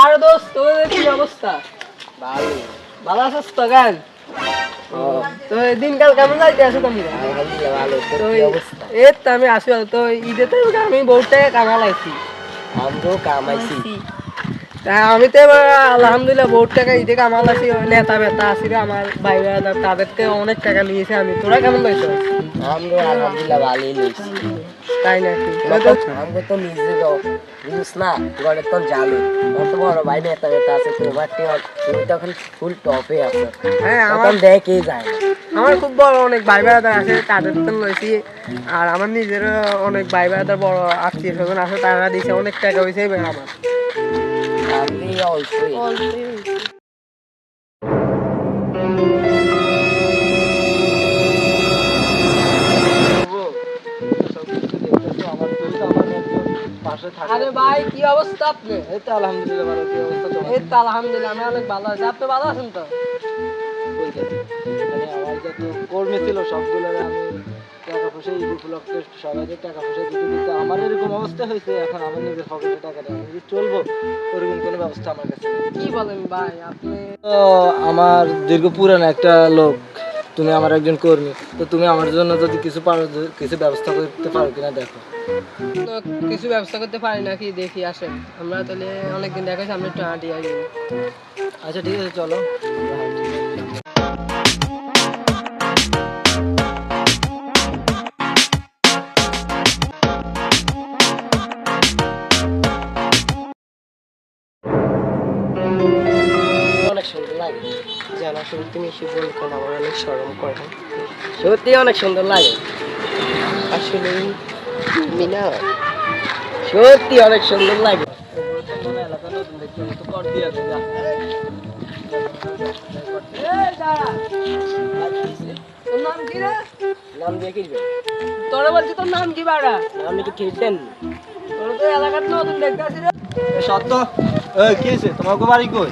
আর দোস্ত তোদের কি অবস্থা? ভালো। ভালো আছিস তো গান তো দিনকাল কেমন যাইতে আছো তুমি ভালো। তো এই তো আমি আসি তো ঈদে তো আমি বহুত টাকা কামা লাগছি আমরাও কামাইছি। আমি তো এবার আলহামদুলিল্লাহ বহুত টাকা ঈদে কামা লাগছি ওই নেতা বেতা আসিবে আমার ভাই ভাইরা তাদেরকে অনেক টাকা নিয়েছে আমি। তোরা কেমন পাইছো আলহামদুলিল্লাহ ভালোই নিয়েছি তাই নাকি? আমাকে তো নিজে বুঝিস না ঘরে তো জানো অত বড় ভাই নেতা বেতা আছে তোমার তুমি তখন ফুল টপে আছো। হ্যাঁ আমার দেখে যায় আমার খুব বড় অনেক ভাই ভাইরা আছে তাদের তো লইছি। আর আমার নিজেরও অনেক ভাই ভাইরা বড় আত্মীয় স্বজন আছে তারা দিয়েছে অনেক টাকা হয়েছে আমার। আমি অল্পই আরে ভাই কি অবস্থা আপনি? এই তো আলহামদুলিল্লাহ ভালো কি অবস্থা তোমার? এই তো আলহামদুলিল্লাহ আমি অনেক ভালো আছি। আপনি ভালো আছেন তো? আমার যত কর্মী ছিল সবগুলো আমি টাকা পয়সা ঈদ উপলক্ষে সবাইকে টাকা পয়সা দিতে দিতে আমার এরকম অবস্থা হয়েছে এখন আমার নিজের পকেটে টাকা আমি যে চলবো ওরকম কোনো ব্যবস্থা আমার কাছে কি বলেন ভাই আপনি? তো আমার দীর্ঘ পুরানো একটা লোক তুমি আমার একজন কর্মী তো তুমি আমার জন্য যদি কিছু পারো কিছু ব্যবস্থা করতে পারো কিনা দেখো। তো কিছু ব্যবস্থা করতে পারি নাকি? দেখি আসেন। আমরা তাহলে অনেকদিন দেখাচ্ছি আমরা একটু হাঁটি আগে আচ্ছা ঠিক আছে চলো। জানা শুরু তুমি এসে বলতেন আমার অনেক সরম করে। সত্যি অনেক সুন্দর লাগে। আসলে তুমি না সত্যি অনেক সুন্দর লাগে। কোনো এলাকা নতুন দেখতে হবে, তো কর দিয়ে দে, যা। তোর নাম কি রে নাম দিয়ে কিনবে তোরা বলছি তোর নাম কি বাড়া? নাম কি খেলতেন তোর তো এলাকার নতুন দেখতে আসি রে। সত্য। কি তোমাকে বাড়ি কই?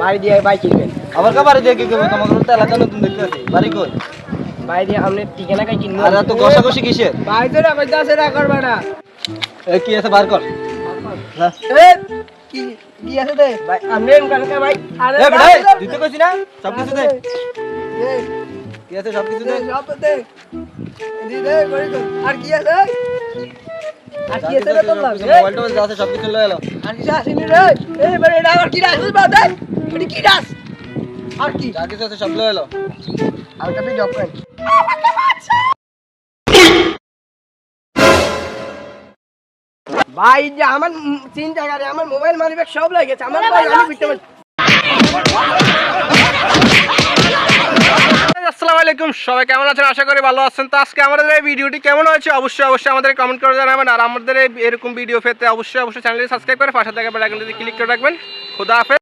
বাড়ি দিয়ে বাইক কিনবেন আবার কা বাড়ি দিয়ে কি করবে? তোমাকে তো এলাকা নতুন দেখতে আছি। বাড়ি কই? বাড়ি দিয়ে আপনি ঠিকানা কাই কিনবেন আর এত ঘষাঘষি কিসের? ভাই তো রাখার আছে রাখার বাড়া এ কি আছে? বার কর। এ কি কি আছে দে ভাই আপনি কানকা ভাই? আরে এ ভাই, দিতে কইছি না? সব কিছু দে। কি আছে? সব কিছু দে, সব দে। দি দে, করে দে। আর কি আছে? আর কি আছে নাম? মোবাইল টোবাইল আছে সব কিছু লয়ে এলো। আর কিছু আসেনি রে। এই বেটা এটা কি রাখছিস বা দে। এটা কি রাখ আর কি? যা কিছু আছে সব লয়ে এলো। আর কাপে জব করেন ভাই যে আমার উম চিন্তা করে আমার মোবাইল মানি ব্যাগ সব লাগেছে আমার ভাই আমি বুঝতে আসসালামু আলাইকুম সবাই কেমন আছেন? আশা করি ভালো আছেন। তো আজকে আমাদের এই ভিডিওটি কেমন হয়েছে? অবশ্যই অবশ্যই আমাদের কমেন্ট করে জানাবেন। আর আমাদের এই এরকম ভিডিও পেতে অবশ্যই অবশ্যই চ্যানেলটি সাবস্ক্রাইব করে পাশে থাকা বেল আইকনটি ক্লিক করে রাখবেন। খুদা হাফেজ।